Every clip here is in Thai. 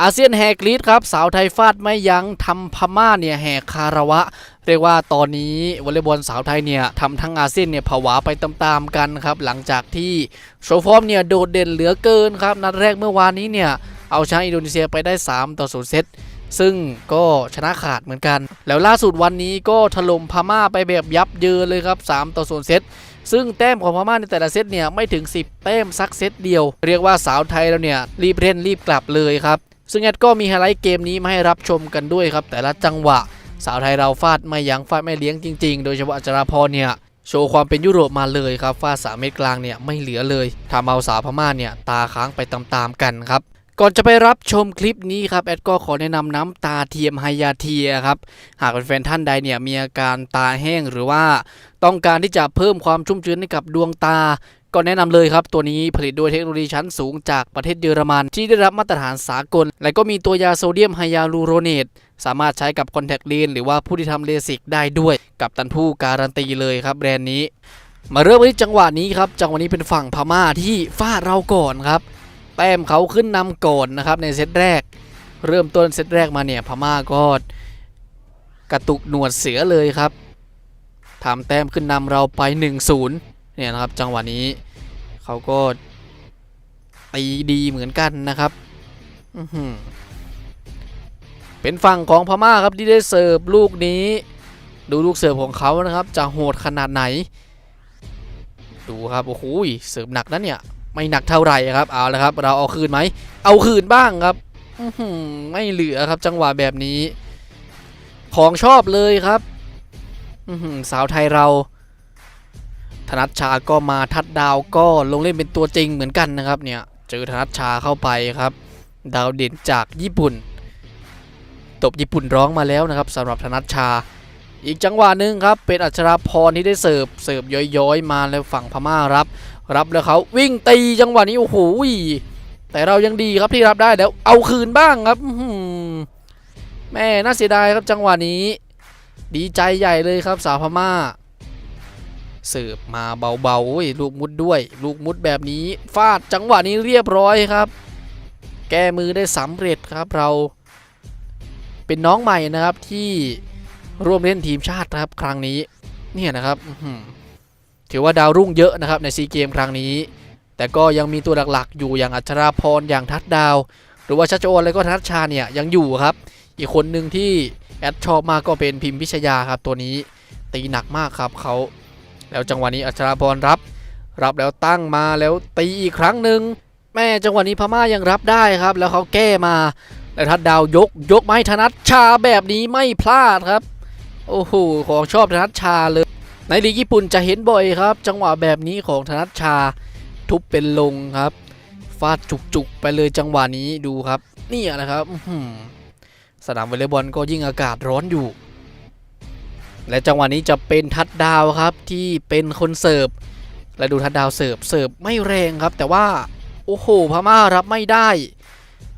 อาเซียนแห่กรีดครับ สาวไทยฟาดไม่ยั้งทำพม่าเนี่ยแห่คาระวะ เรียกว่าตอนนี้วอลเลย์บอลสาวไทยเนี่ยทำทั้งอาเซียนเนี่ยผวาไปตามๆกันครับ หลังจากที่โชว์ฟอร์มเนี่ยโดดเด่นเหลือเกินครับ นัดแรกเมื่อวานนี้เนี่ย เอาชนะอินโดนีเซียไปได้ 3 ต่อ 0 เซตซึ่งก็ชนะขาดเหมือนกัน แล้วล่าสุดวันนี้ก็ถล่มพม่าไปแบบยับเยินเลยครับ 3 ต่อ 0 เซตซึ่งแต้มของพม่าในแต่ละเซตเนี่ยไม่ถึง 10 แต้มสักเซตเดียว เรียกว่าสาวไทยเราเนี่ยรีบเล่นรีบกลับเลยครับ ซึ่งแอดก็มีไฮไลท์เกมนี้มาให้รับชมกันด้วยครับ แต่ละจังหวะสาวไทยเราฟาดไม่ยั้งฟาดไม่เลี้ยงจริง ๆ โดยเฉพาะอัจราพรเนี่ยโชว์ความเป็นยุโรปมาเลยครับฟาดสามเมตรกลางเนี่ยไม่เหลือเลยทำเอาสาวพม่าเนี่ยตาค้างไปตามๆกันครับก่อนจะไปรับชมคลิปนี้ครับแอดก็ขอแนะนำน้ำตาเทียมไฮยาเทียครับหากเป็นแฟนท่านใดเนี่ยมีอาการตาแห้งหรือว่า ต้องการที่จะเพิ่มความชุ่มชื้นให้กับดวงตา ก็แนะนำเลยครับ ตัวนี้ผลิตโดยเทคโนโลยีชั้นสูงจากประเทศเยอรมัน ที่ได้รับมาตรฐานสากล และก็มีตัวยาโซเดียมไฮยาลูโรเนตสามารถใช้กับคอนแทคเลนส์หรือว่าผู้ที่ทำเลสิกได้ด้วย กับตันผู้การันตีเลยครับแบรนด์นี้ มาเริ่มที่จังหวะนี้ครับจังหวะนี้เป็นฝั่งพม่าที่ฟาดเราก่อนครับแต้มเขาขึ้นนำก่อนนะครับในเซตแรก เริ่มต้นเซตแรกมาเนี่ยพม่าก็กระตุกหนวดเสือเลยครับทำแต้มขึ้นนำเราไป 1-0 เนี่ยนะครับจังหวะนี้เขาก็ตีดีเหมือนกันนะครับอืเป็นฝั่งของพม่าครับที่ได้เสิร์ฟลูกนี้ ดูลูกเสิร์ฟของเขานะครับ จะโหดขนาดไหน ดูครับโอ้โหเสิร์ฟหนักนะเนี่ย ไม่หนักเท่าไหร่ครับเอาละครับ เราเอาคืนไหมเอาคืนบ้างครับอไม่เหลือครับจังหวะแบบนี้ ของชอบเลยครับอสาวไทยเรา ธนัชชาก็มาทัดดาวก็ลงเล่นเป็นตัวจริงเหมือนกันนะครับเนี่ยเจอธนัชชาเข้าไปครับ ดาวเด่นจากญี่ปุ่น ตบญี่ปุ่นร้องมาแล้วนะครับสำหรับธนัชชา อีกจังหวะหนึ่งครับ เป็นอัชราพรที่ได้เสิร์ฟเสิร์ฟย้อยๆ มาแล้วฝั่งพม่ารับ รับแล้วเขาวิ่งตีจังหวะนี้โอ้โหแต่เรายังดีครับที่รับได้แล้วเอาคืนบ้างครับอืแม่น่าเสียดายครับจังหวะนี้ ดีใจใหญ่เลยครับสาวพม่า เสิร์ฟมาเบาๆลูกมุดด้วย ลูกมุดแบบนี้ฟาดจังหวะนี้เรียบร้อยครับ แก้มือได้สำเร็จครับเรา เป็นน้องใหม่นะครับที่ร่วมเล่นทีมชาติครับครั้งนี้เนี่ยนะครับถือว่าดาวรุ่งเยอะนะครับในซีเกมครั้งนี้ แต่ก็ยังมีตัวหลักๆ อยู่อย่างอัชราพรอย่างทัดดาว หรือว่าชัชโอนแล้วก็ทัชชาเนี่ยยังอยู่ครับ อีกคนหนึ่งที่แอดชอบมากก็เป็นพิมพิชยาครับตัวนี้ตีหนักมากครับเขา แล้วจังหวะนี้อัชราพรรับ รับแล้วตั้งมาแล้วตีอีกครั้งหนึ่งแม่จังหวะนี้พม่ายังรับได้ครับ แล้วเขาแก้มาแล้วทัดดาวยกยกไมาให้ธนัชชาแบบนี้ไม่พลาดครับ โอ้โหของชอบธนัชชาเลย ในลีกญี่ปุ่นจะเห็นบ่อยครับ จังหวะแบบนี้ของธนัชชาทุบเป็นลงครับฟาดจุกๆไปเลยจังหวะนี้ดูครับ นี่นะครับสนามวอลเลย์บอลก็ยิ่งอากาศร้อนอยู่ และจังหวะนี้จะเป็นทัดดาวครับที่เป็นคนเสิร์ฟและดูทัดดาวเสิร์ฟเสิร์ฟไม่แรงครับ แต่ว่าโอ้โหพม่ารับไม่ได้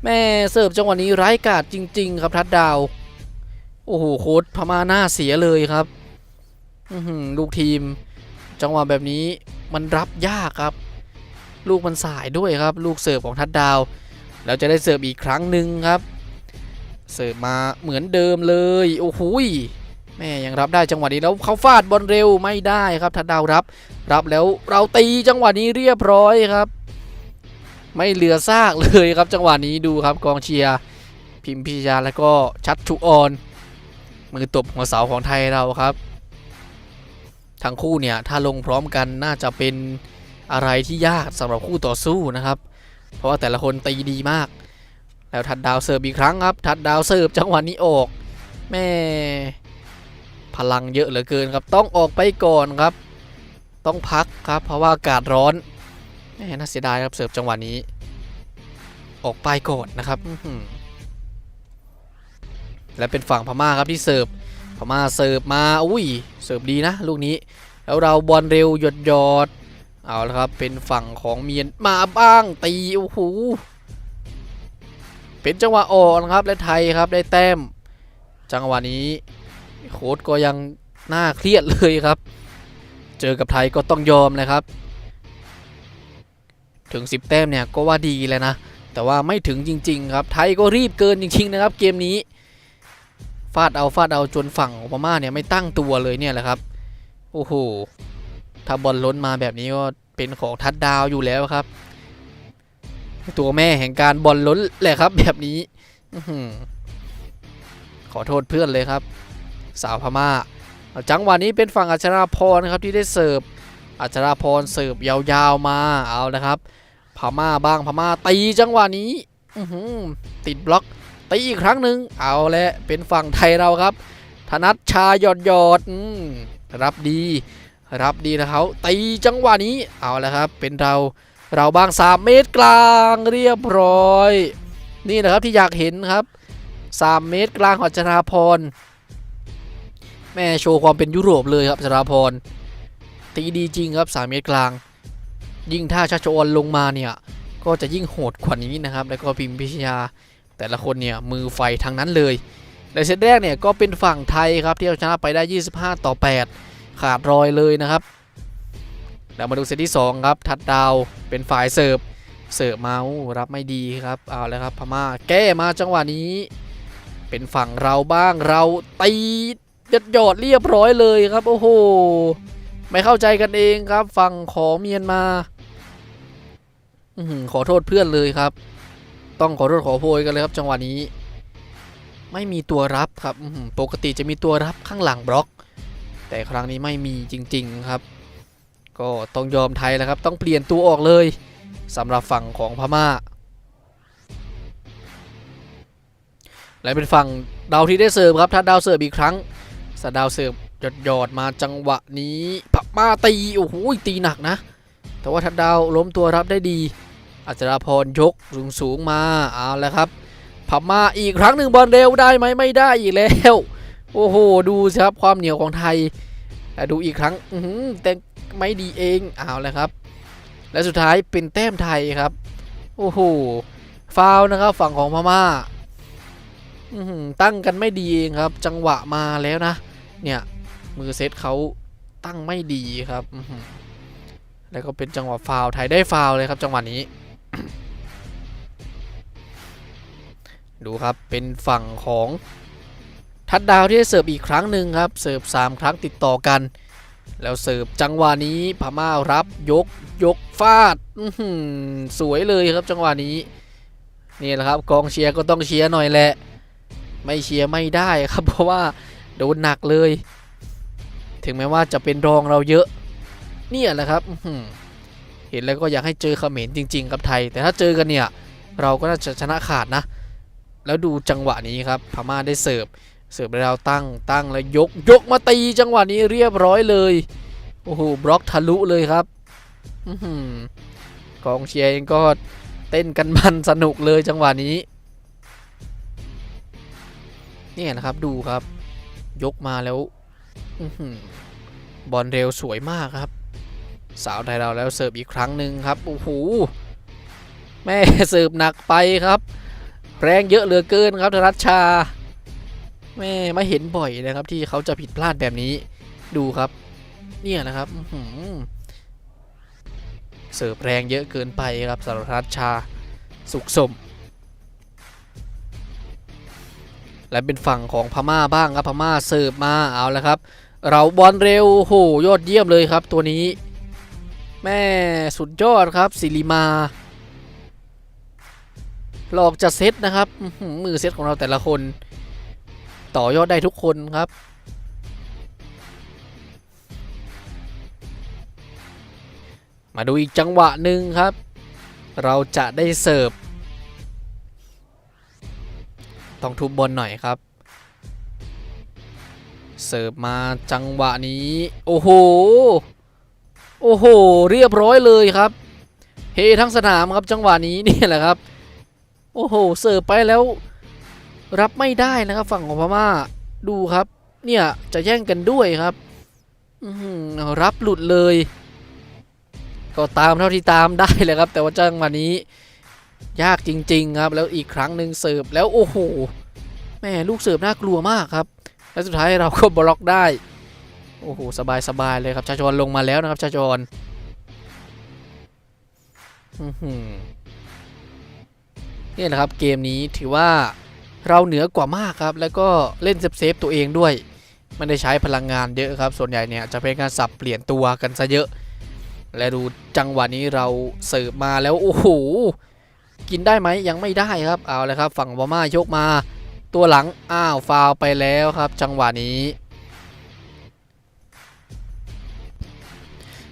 แม่เสิร์ฟจังหวะนี้ไร้กาดจริง ๆ ครับทัดดาว โอ้โหโค้ชพม่าหน้าเสียเลยครับลูกทีม จังหวะแบบนี้มันรับยากครับ ลูกมันสายด้วยครับ ลูกเสิร์ฟของทัดดาว แล้วจะได้เสิร์ฟอีกครั้งหนึ่งครับ เสิร์ฟมาเหมือนเดิมเลย โอ้โห แม่ยังรับได้จังหวะนี้แล้วเขาฟาดบอลเร็วไม่ได้ครับทัดดาวรับ รับแล้วเราตีจังหวะนี้เรียบร้อยครับ ไม่เหลือซากเลยครับจังหวะนี้ดูครับกองเชียร์พิมพิชยาแล้วก็ชัดชุออนมือตบหัวเสาของไทยเราครับ ทั้งคู่เนี่ยถ้าลงพร้อมกันน่าจะเป็นอะไรที่ยากสำหรับคู่ต่อสู้นะครับ เพราะว่าแต่ละคนตีดีมาก แล้วทัดดาวเสิร์ฟอีกครั้งครับ ทัดดาวเสิร์ฟจังหวะนี้ออกแม่ พลังเยอะเหลือเกินครับ ต้องออกไปก่อนครับ ต้องพักครับ เพราะว่าอากาศร้อนแหมน่าเสียดายครับเสิร์ฟจังหวะนี้ ออกไปก่อนนะครับและเป็นฝั่งพม่าครับที่เสิร์ฟพม่าเสิร์ฟมาอุ้ยเสิร์ฟดีนะ ลูกนี้ แล้วเราบอลเร็วหยดหยอดเอาละครับเป็นฝั่งของเมียนมาบ้างตีโอ้โหเป็นจังหวะอ่อนครับและไทยครับได้แต้ม จังหวะนี้ โค้ดก็ยังน่าเครียดเลยครับ เจอกับไทยก็ต้องยอมเลยครับ ถึง 10 แต้มเนี่ยก็ว่าดีเลยนะ แต่ว่าไม่ถึงจริง ๆ ครับ ไทยก็รีบเกินจริง ๆ นะครับ เกมนี้ ฟาดเอาฟาดเอาจนฝั่งอพม่าเนี่ยไม่ตั้งตัวเลยเนี่ยแหละครับ โอ้โห ถ้าบอลล้นมาแบบนี้ก็เป็นของทัดดาวอยู่แล้วครับ ตัวแม่แห่งการบอลล้นแหละครับ แบบนี้ขอโทษเพื่อนเลยครับ สาวพม่า จังหวะนี้เป็นฝั่งอัชราพรนะครับที่ได้เสิร์ฟอัชราพรเสิร์ฟยาวๆมาเอาละครับ พม่าบ้างพม่าตีจังหวะนี้ติดบล็อกตีอีกครั้งหนึ่งเอาและเป็นฝั่งไทยเราครับ ธนัทชาหยอดหยอดรับดีรับดีนะเขาตีจังหวะนี้เอาละครับ เป็นเราเราบ้าง 3 เมตรกลางเรียบร้อย นี่นะครับที่อยากเห็นครับ 3 เมตรกลางของอัชราพร แม่โชว์ความเป็นยุโรปเลยครับชราพรตีดีจริงครับ 3 เมตรกลาง ยิ่งถ้าชัชวอนลงมาเนี่ย ก็จะยิ่งโหดกว่านี้นะครับ แล้วก็พิมพิชยา แต่ละคนเนี่ยมือไฟทั้งนั้นเลยในเซตแรกเนี่ยก็เป็นฝั่งไทยครับที่เอาชนะไปได้ 25 ต่อ 8 ขาดรอยเลยนะครับแล้วมาดูเซตที่ 2 ครับ ทัดดาวเป็นฝ่ายเสิร์ฟเสิร์ฟมาอู้รับไม่ดีครับเอาแล้วครับพม่าแก้มาจังหวะนี้ เป็นฝั่งเราบ้างเราตี ยดยอดเรียบร้อยเลยครับ โอ้โห ไม่เข้าใจกันเองครับ ฝั่งของเมียนมาอขอโทษเพื่อนเลยครับ ต้องขอโทษขอโพยกันเลยครับ จังหวะนี้ ไม่มีตัวรับครับปกติจะมีตัวรับข้างหลังบล็อก แต่ครั้งนี้ไม่มีจริง ๆครับ ก็ต้องยอมไทยแล้วครับ ต้องเปลี่ยนตัวออกเลยสำหรับฝั่งของพม่า และเป็นฝั่งดาวที่ได้เสิร์ฟครับถ้าดาวเสิร์ฟอีกครั้ง สดาวเสิร์ฟหยดหยอดมาจังหวะนี้พม่าตีโอ้โหตีหนักนะ แต่ว่าทัดดาวล้มตัวรับได้ดีอัจราพรยกสูงสูงมาเอาแล้วครับพม่าอีกครั้งหนึ่งบอลเร็วได้ไหมไม่ได้อีกแล้วโอ้โหดูสิครับความเหนียวของไทยดูอีกครั้งอืแต่ไม่ดีเองเอาแล้วครับ และสุดท้ายเป็นแต้มไทยครับ โอ้โหฟาวนะครับฝั่งของพม่าตั้งกันไม่ดีเองครับ จังหวะมาแล้วนะ เนี่ย มือเซตเขาตั้งไม่ดีครับ แล้วก็เป็นจังหวะฟาวไทยได้ฟาวเลยครับ จังหวะนี้ ดูครับเป็นฝั่งของทัดดาวที่ได้เสิร์ฟอีกครั้งหนึ่งครับ เสิร์ฟ3 ครั้งติดต่อกัน แล้วเสิร์ฟจังหวะนี้พม่ารับยกยกฟาดสวยเลยครับจังหวะนี้นี่แหละครับกองเชียร์ก็ต้องเชียร์หน่อยแหละ ไม่เชียร์ไม่ได้ครับเพราะว่า โดนหนักเลย ถึงแม้ว่าจะเป็นรองเราเยอะ เนี่ยแหละครับเห็นแล้วก็อยากให้เจอเขมรจริง ๆ กับไทย แต่ถ้าเจอกันเนี่ย เราก็น่าจะชนะขาดนะ แล้วดูจังหวะนี้ครับพม่าได้เสิร์ฟเสิร์ฟแล้วตั้งตั้งแล้วยกยกมาตีจังหวะนี้เรียบร้อยเลยโอ้โหบล็อกทะลุเลยครับอื้อหือกองเชียร์เองก็เต้นกันมันสนุกเลยจังหวะนี้เนี่ยนะครับดูครับ ยกมาแล้วอบอลเร็วสวยมากครับ สาวไทยเราแล้วเสิร์ฟอีกครั้งหนึ่งครับโอ้โหแม่เสิร์ฟหนักไปครับ แรงเยอะเหลือเกินครับธนัชชาแม่ไม่เห็นบ่อยนะครับที่เขาจะผิดพลาดแบบนี้ดูครับ เนี่ยนะครับเสิร์ฟแรงเยอะเกินไปครับสำหรับธนัชชาสุขสม และเป็นฝั่งของพม่าบ้างครับพม่าเสิร์ฟมาเอาแล้วครับ เราบอลเร็วโหยอดเยี่ยมเลยครับตัวนี้ แม่สุดยอดครับศิริมาหลอกจะเซตนะครับมือเซตของเราแต่ละคน ต่อยอดได้ทุกคนครับมาดูอีกจังหวะหนึ่งครับ เราจะได้เสิร์ฟ ต้องทุบบอลหน่อยครับ เสิร์ฟมาจังหวะนี้ โอ้โห โอ้โห เรียบร้อยเลยครับ เฮทั้งสนามครับจังหวะนี้นี่แหละครับ โอ้โห เสิร์ฟไปแล้ว รับไม่ได้นะครับฝั่งของพม่า ดูครับ เนี่ยจะแย่งกันด้วยครับรับหลุดเลย ก็ตามเท่าที่ตามได้เลยครับ แต่ว่าจังหวะนี้ ยากจริง ๆ ครับ แล้วอีกครั้งหนึ่งเสิร์ฟแล้วโอ้โหแม่ลูกเสิร์ฟน่ากลัวมากครับ และสุดท้ายเราก็บล็อกได้ โอ้โหสบายๆเลยครับชาจรลงมาแล้วนะครับชาจรอื้อหือเนี่นะครับเกมนี้ถือว่าเราเหนือกว่ามากครับ แล้วก็เล่นเซฟเซฟตัวเองด้วยไม่ได้ใช้พลังงานเยอะครับ ส่วนใหญ่เนี่ยจะเป็นการสับเปลี่ยนตัวกันซะเยอะ และดูจังหวะนี้เราเสิร์ฟมาแล้ว โอ้โห กินได้ไหมยังไม่ได้ครับเอาเลยครับ ฝั่งบาม่ายกมา ตัวหลังอ้าวฟาวไปแล้วครับ จังหวะนี้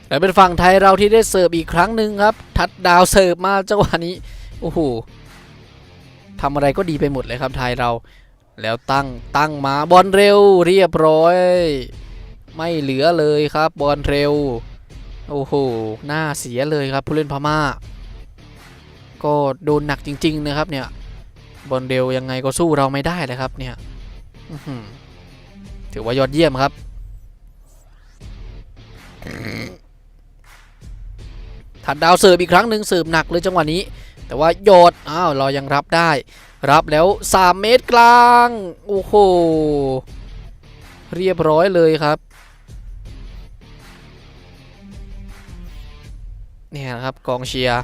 และเป็นฝั่งไทยเราที่ได้เสิร์ฟอีกครั้งหนึ่งครับ ทัดดาวเสิร์ฟมาจังหวะนี้โอ้โหทำอะไรก็ดีไปหมดเลยครับไทยเรา แล้วตั้งตั้งมาบอลเร็วเรียบร้อย ไม่เหลือเลยครับบอลเร็ว โอ้โหหน้าเสียเลยครับผู้เล่นพม่า ก็โดนหนักจริง ๆ นะครับ เนี่ยบอลเร็วยังไงก็สู้เราไม่ได้เลยครับ เนี่ยถือว่ายอดเยี่ยมครับ ถัดดาวเสิร์ฟอีกครั้งหนึ่งเสิร์ฟหนักเลยจังหวะนี้ แต่ว่าโยดอ้าวเรายังรับได้ รับแล้ว 3 เมตรกลาง โอ้โห เรียบร้อยเลยครับเนี่ยครับกองเชียร์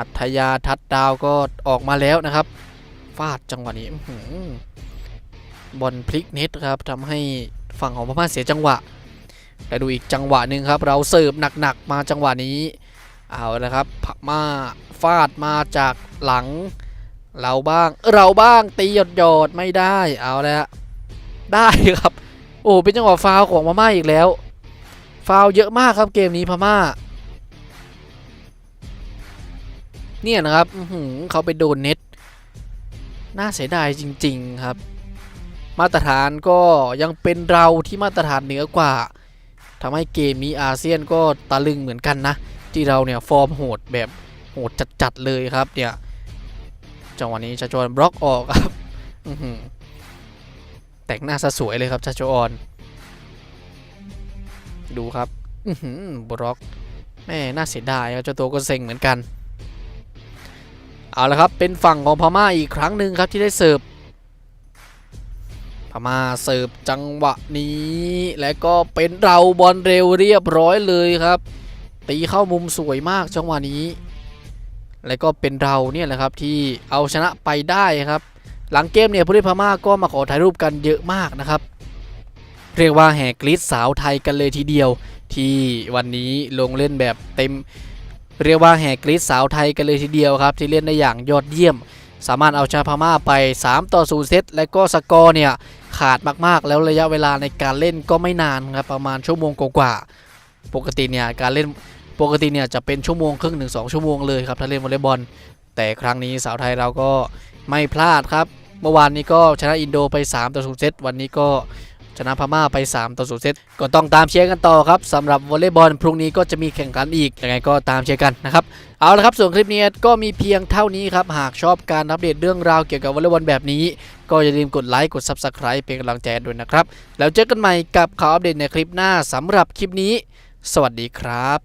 อัธยาทัดดาวก็ออกมาแล้วนะครับฟาดจังหวะนี้บอลพลิกเน็ตครับทำให้ฝั่งของพม่าเสียจังหวะและดูอีกจังหวะหนึ่งครับ เราเสิร์ฟหนักๆมาจังหวะนี้เอาละครับพม่าฟาดมาจากหลัง เราบ้างเราบ้างตีหยดหยดๆไม่ได้เอาแล้วได้ครับ โอ้เป็นจังหวะฟาวล์ของพม่าอีกแล้ว ฟาวล์เยอะมากครับเกมนี้พม่า เนี่ยนะครับเขาไปโดนเน็ต น่าเสียดายจริง ๆครับ มาตรฐานก็ยังเป็นเราที่มาตรฐานเหนือกว่าทำให้เกมนี้อาเซียนก็ตะลึงเหมือนกันนะ ที่เราเนี่ยฟอร์มโหดแบบโหดจัดๆเลยครับเนี่ยจังหวะนี้ชาจอนบล็อกออกครับแต่งหน้าซะสวยเลยครับชาจอนดูครับบล็อกแม่น่าเสียดายครับเจ้าตัวก็เซ็งเหมือนกัน เอาละครับเป็นฝั่งของพม่าอีกครั้งหนึ่งครับที่ได้เสิร์ฟพม่าเสิร์ฟจังหวะนี้ และก็เป็นเราบอลเร็วเรียบร้อยเลยครับ ตีเข้ามุมสวยมากจังหวะนี้ และก็เป็นเราเนี่ยแหละครับที่เอาชนะไปได้ครับ หลังเกมเนี่ยผู้เล่นพม่าก็มาขอถ่ายรูปกันเยอะมากนะครับ เรียกว่าแห่กรีดสาวไทยกันเลยทีเดียว ที่วันนี้ลงเล่นแบบเต็ม เรียกว่าแห่กรีดสาวไทยกันเลยทีเดียวครับ ที่เล่นได้อย่างยอดเยี่ยม สามารถเอาชนะพม่าไป 3 ต่อ0เซตและก็สกอร์เนี่ยขาดมากๆ แล้วระยะเวลาในการเล่นก็ไม่นานครับประมาณชั่วโมงกว่าๆปกติเนี่ยการเล่นปกติเนี่ยจะเป็นชั่วโมงครึ่งถึง2ชั่วโมงเลยครับถ้าเล่นวอลเลย์บอล แต่ครั้งนี้สาวไทยเราก็ไม่พลาดครับ เมื่อวานนี้ก็ชนะอินโดไป 3 ต่อ0เซตวันนี้ก็ ชนะพม่าไป 3 ต่อศูนย์เซตก็ต้องตามเชียร์กันต่อครับสำหรับวอลเลย์บอลพรุ่งนี้ก็จะมีแข่งขันอีกยังไงก็ตามเชียร์กันนะครับเอาละครับส่วนคลิปนี้ก็มีเพียงเท่านี้ครับหากชอบการอัปเดตเรื่องราวเกี่ยวกับวอลเลย์บอลแบบนี้ ก็อย่าลืมกดไลค์กด Subscribe เป็นกำลังใจด้วยนะครับแล้วเจอกันใหม่กับข่าวอัปเดตในคลิปหน้าสำหรับคลิปนี้ สวัสดีครับ